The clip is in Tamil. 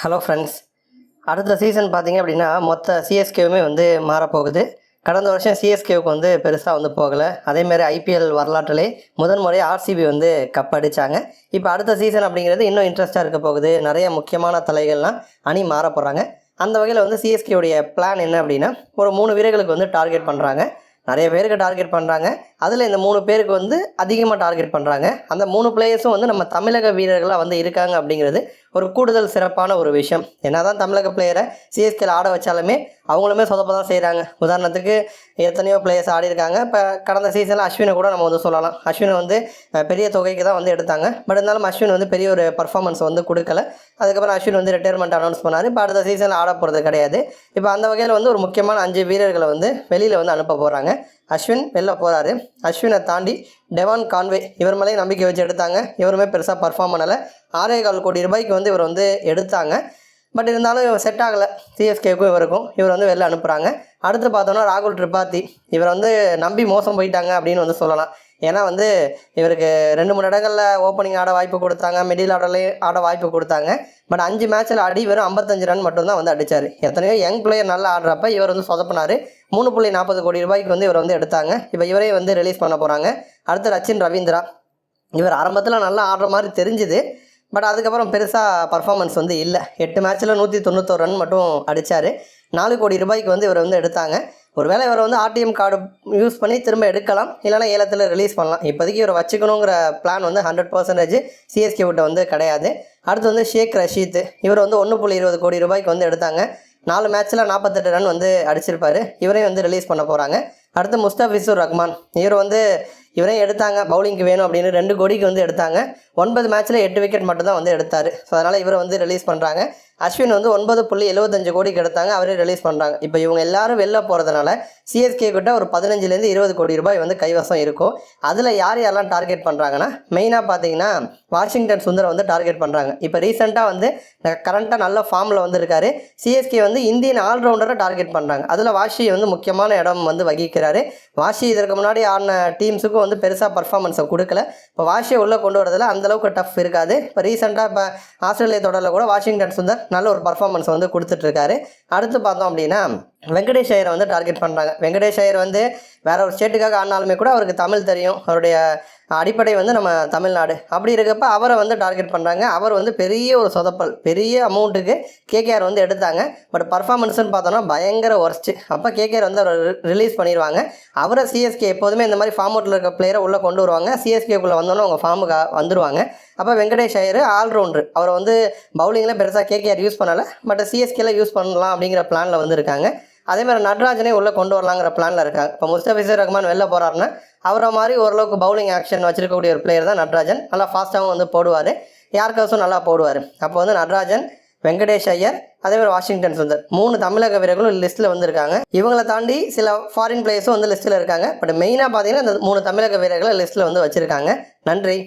ஹலோ ஃப்ரெண்ட்ஸ் அடுத்த சீசன் பார்த்தீங்க அப்படின்னா மொத்த சிஎஸ்கேவுமே வந்து மாறப்போகுது. கடந்த வருஷம் சிஎஸ்கேவுக்கு வந்து பெருசாக வந்து போகலை. அதேமாரி ஐபிஎல் வரலாற்றிலே முதன் முறையாக ஆர்சிபி வந்து கப் அடித்தாங்க இப்போ அடுத்த சீசன் அப்படிங்கிறது இன்னும் இன்ட்ரெஸ்ட்டாக இருக்க போகுது. நிறைய முக்கியமான தலைகள்லாம் அணி மாற போகிறாங்க அந்த வகையில் வந்து சிஎஸ்கேவுடைய பிளான் என்ன அப்படின்னா ஒரு மூணு வீரர்களுக்கு வந்து டார்கெட் பண்ணுறாங்க நிறைய பேருக்கு டார்கெட் பண்ணுறாங்க அதில் இந்த மூணு பேருக்கு வந்து அதிகமாக டார்கெட் பண்ணுறாங்க அந்த மூணு பிளேயர்ஸும் வந்து நம்ம தமிழக வீரர்களாக வந்து இருக்காங்க அப்படிங்கிறது ஒரு கூடுதல் சிறப்பான ஒரு விஷயம். என்ன தான் தமிழக பிளேயரை சிஎஸ்கேல ஆட வச்சாலுமே அவங்களுமே சொதப்ப தான் செய்கிறாங்க உதாரணத்துக்கு எத்தனையோ பிளேயர்ஸ் ஆடி இருக்காங்க. இப்போ கடந்த சீசனில் அஸ்வினை கூட நம்ம வந்து சொல்லலாம். அஸ்வினை வந்து பெரிய தொகைக்கு தான் வந்து எடுத்தாங்க. பட் இருந்தாலும் அஸ்வின் வந்து பெரிய ஒரு பர்ஃபார்மன்ஸ் வந்து கொடுக்கல. அதுக்கப்புறம் அஸ்வின் வந்து ரிட்டையர்மெண்ட் அனௌன்ஸ் பண்ணார். இப்போ அடுத்த சீசனில் ஆட போகிறது கிடையாது. இப்போ அந்த வகையில் வந்து ஒரு முக்கியமான அஞ்சு வீரர்களை வந்து வெளியில் வந்து அனுப்ப போகிறாங்க அஸ்வின் வெளில போகிறாரு அஸ்வினை தாண்டி டெவான் கான்வே இவர் மேலேயும் நம்பிக்கை வச்சு எடுத்தாங்க. இவருமே பெருசாக பர்ஃபார்ம் பண்ணலை. ஆறே கால் கோடி ரூபாய்க்கு வந்து இவர் வந்து எடுத்தாங்க. பட் இருந்தாலும் இவர் செட் ஆகலை. சிஎஸ்கேக்கும் இவருக்கும். இவர் வந்து வெளில அனுப்புகிறாங்க அடுத்து பார்த்தோன்னா ராகுல் திரிபாதி. இவர் வந்து நம்பி மோசம் போயிட்டாங்க அப்படின்னு வந்து சொல்லலாம். ஏன்னா வந்து இவருக்கு ரெண்டு மூணு இடங்களில் ஓப்பனிங் ஆட வாய்ப்பு கொடுத்தாங்க மிடில் ஆர்டர்லேயும் ஆட வாய்ப்பு கொடுத்தாங்க. பட் அஞ்சு மேட்ச்சில் அடி வெறும் ஐம்பத்தஞ்சு ரன் மட்டும்தான் வந்து அடித்தார் எத்தனையோ யங் பிளேயர் நல்லா ஆடுறப்ப இவர் வந்து சொதப்பினார். மூணு புள்ளி நாற்பது கோடி ரூபாய்க்கு வந்து இவர் வந்து எடுத்தாங்க. இப்போ இவரே வந்து ரிலீஸ் பண்ண போகிறாங்க அடுத்து ரச்சின் ரவீந்திரா. இவர் ஆரம்பத்தில் நல்லா ஆடுற மாதிரி தெரிஞ்சுது. பட் அதுக்கப்புறம் பெருசாக பர்ஃபார்மன்ஸ் வந்து இல்லை. எட்டு மேட்ச்சில் நூற்றி தொண்ணூத்தோரு ரன் மட்டும் அடித்தார் நாலு கோடி ரூபாய்க்கு வந்து இவர் வந்து எடுத்தாங்க. ஒருவேளை இவர் வந்து ஆர்டிஎம் கார்டு யூஸ் பண்ணி திரும்ப எடுக்கலாம். இல்லைனா ஏலத்தில் ரிலீஸ் பண்ணலாம். இப்போதைக்கு இவரை வச்சுக்கணுங்கிற பிளான் வந்து ஹண்ட்ரட் பர்சன்டேஜ் சிஎஸ்கே விட்ட வந்து கிடையாது. அடுத்து வந்து ஷேக் ரஷீத். இவர் வந்து ஒன்று புள்ளி இருபது கோடி ரூபாய்க்கு வந்து எடுத்தாங்க. நாலு மேட்ச்சில் நாற்பத்தெட்டு ரன் வந்து அடிச்சிருப்பார். இவரையும் வந்து ரிலீஸ் பண்ண போகிறாங்க அடுத்து முஸ்தபிசூர் ரஹ்மான். இவர் வந்து இவரையும் எடுத்தாங்க. பவுலிங்க்கு வேணும் அப்படின்னு ரெண்டு கோடிக்கு வந்து எடுத்தாங்க. ஒன்பது மேட்ச்சில் எட்டு விக்கெட் மட்டும்தான் வந்து எடுத்தார். ஸோ அதனால் இவரை வந்து ரிலீஸ் பண்ணுறாங்க அஸ்வின் வந்து ஒன்பது புள்ளி எழுபத்தஞ்சு கோடிக்கு எடுத்தாங்க. அவரே ரிலீஸ் பண்ணுறாங்க இப்போ இவங்க எல்லாரும் வெளில போகிறதுனால சிஎஸ்கே கிட்ட ஒரு பதினஞ்சுலேருந்து இருபது கோடி ரூபாய் வந்து கைவசம் இருக்கும். அதில் யார் யாரெல்லாம் டார்கெட் பண்ணுறாங்கன்னா மெயினாக பார்த்தீங்கன்னா வாஷிங்டன் சுந்தரம் வந்து டார்கெட் பண்ணுறாங்க இப்போ ரீசெண்டாக வந்து கரண்ட்டாக நல்ல ஃபார்மில் வந்து இருக்காரு சிஎஸ்கே வந்து இந்தியன் ஆல்ரவுண்டரை டார்கெட் பண்ணுறாங்க அதில் வாஷி வந்து முக்கியமான இடம் வந்து வகிக்கிறாரு. வாஷி இதற்கு முன்னாடி ஆடின டீம்ஸுக்கும் வந்து பெருசாக பர்ஃபார்மன்ஸை கொடுக்கல. இப்போ வாஷியை உள்ளே கொண்டு வரதில் அந்தளவுக்கு டஃப் இருக்காது. இப்போ ரீசெண்டாக இப்போ ஆஸ்திரேலியா தொடரில் கூட வாஷிங்டன் சுந்தர் நல்ல ஒரு பர்ஃபார்மன்ஸ் வந்து கொடுத்துட்ருக்காரு அடுத்து பார்த்தோம் அப்படின்னா வெங்கடேஷ் ஐயரை வந்து டார்கெட் பண்ணுறாங்க வெங்கடேஷ் ஐயர் வந்து வேற ஒரு ஸ்டேட்டுக்காக ஆனாலுமே கூட அவருக்கு தமிழ் தெரியும். அவருடைய அடிப்படை வந்து நம்ம தமிழ்நாடு. அப்படி இருக்கப்ப அவரை வந்து டார்கெட் பண்ணுறாங்க அவர் வந்து பெரிய ஒரு சொதப்பல் பெரிய அமௌண்ட்டுக்கு கேகேஆர் வந்து எடுத்தாங்க. பட் பர்ஃபார்மன்ஸ்னு பார்த்தோன்னா பயங்கர ஒர்ஸ்ட்டு அப்போ கேகேஆர் வந்து அவர் ரிலீஸ் பண்ணிடுவாங்க அவரை சிஎஸ்கே எப்போதுமே இந்த மாதிரி ஃபார்ம் அவுட்டில் இருக்க பிளேயரை உள்ளே கொண்டு வருவாங்க. சிஎஸ்கேக்குள்ளே வந்தோன்னே அவங்க ஃபார்முக்கு வந்துடுவாங்க அப்போ வெங்கடேஷ் ஐயர் ஆல்ரவுண்டர் அவரை வந்து பவுலிங்கில் பெருசாக கேகேஆர் யூஸ் பண்ணலை. பட் சிஎஸ்கேல யூஸ் பண்ணலாம் அப்படிங்கிற பிளானில் வந்து இருக்காங்க. அதே மாதிரி நட்ராஜனே உள்ளே கொண்டு வரலாங்கிற பிளானில் இருக்காங்க. இப்போ முஸ்தபிசர் ரஹ்மான் வெளில போகிறாருன்னா அவரை மாதிரி ஓரளவுக்கு பவுலிங் ஆக்ஷன் வச்சிருக்கக்கூடிய ஒரு பிளேயர் தான் நட்ராஜன். நல்லா ஃபாஸ்ட்டாகவும் வந்து போடுவார். யாருக்காசும் நல்லா போடுவார். அப்போ வந்து நட்ராஜன் வெங்கடேஷ் ஐயர் அதே மாதிரி வாஷிங்டன் சுந்தர். மூணு தமிழக வீரர்களும் லிஸ்ட்டில் வந்திருக்காங்க. இவங்களை தாண்டி சில ஃபாரின் பிளேயர்ஸும் வந்து லிஸ்ட்டில் இருக்காங்க. பட் மெயினாக பார்த்தீங்கன்னா இந்த மூணு தமிழக வீரர்களை லிஸ்ட்டில் வந்து வச்சுருக்காங்க. நன்றி.